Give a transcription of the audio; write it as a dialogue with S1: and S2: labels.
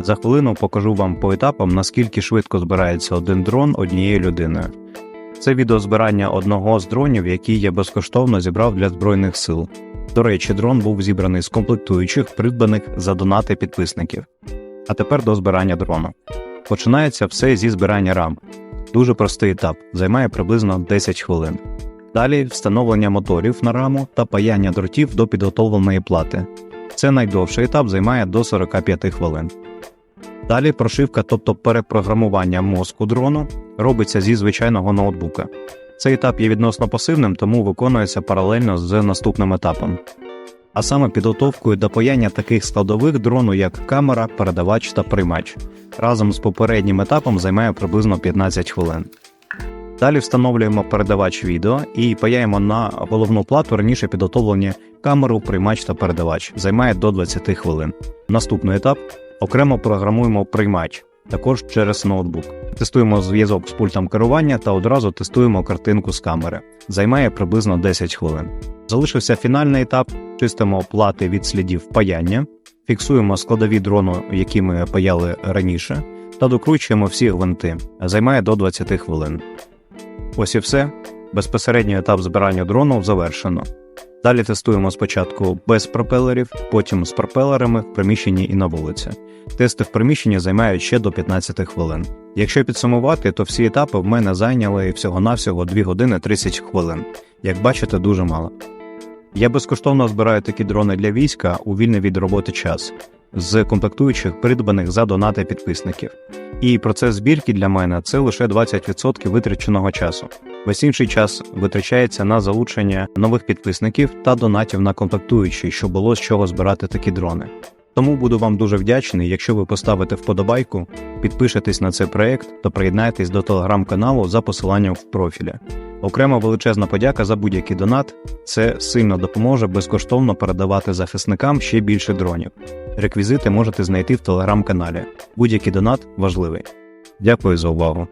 S1: За хвилину покажу вам по етапам, наскільки швидко збирається один дрон однією людиною. Це відеозбирання одного з дронів, який я безкоштовно зібрав для Збройних сил. До речі, дрон був зібраний з комплектуючих, придбаних за донати підписників. А тепер до збирання дрону. Починається все зі збирання рам. Дуже простий етап, займає приблизно 10 хвилин. Далі встановлення моторів на раму та паяння дротів до підготовленої плати. Це найдовший етап займає до 45 хвилин. Далі прошивка, тобто перепрограмування мозку дрону, робиться зі звичайного ноутбука. Цей етап є відносно пасивним, тому виконується паралельно з наступним етапом. А саме підготовкою до паяння таких складових дрону, як камера, передавач та приймач. Разом з попереднім етапом займає приблизно 15 хвилин. Далі встановлюємо передавач відео і паяємо на головну плату раніше підготовлені камеру, приймач та передавач. Займає до 20 хвилин. Наступний етап окремо програмуємо приймач, також через ноутбук. Тестуємо зв'язок з пультом керування та одразу тестуємо картинку з камери. Займає приблизно 10 хвилин. Залишився фінальний етап: чистимо плати від слідів паяння, фіксуємо складові дрону, які ми паяли раніше, та докручуємо всі гвинти. Займає до 20 хвилин. Ось і все. Безпосередній етап збирання дрону завершено. Далі тестуємо спочатку без пропелерів, потім з пропелерами в приміщенні і на вулиці. Тести в приміщенні займають ще до 15 хвилин. Якщо підсумувати, то всі етапи в мене зайняли всього-навсього 2 години 30 хвилин. Як бачите, дуже мало. Я безкоштовно збираю такі дрони для війська у вільний від роботи час з комплектуючих, придбаних за донати підписників. І процес збірки для мене це лише 20% витраченого часу. Весь інший час витрачається на залучення нових підписників та донатів на контактуючі, щоб було з чого збирати такі дрони. Тому буду вам дуже вдячний, якщо ви поставите вподобайку, підпишетесь на цей проект та приєднаєтесь до телеграм-каналу за посиланням в профілі. Окрема величезна подяка за будь-який донат. Це сильно допоможе безкоштовно передавати захисникам ще більше дронів. Реквізити можете знайти в телеграм-каналі. Будь-який донат важливий. Дякую за увагу.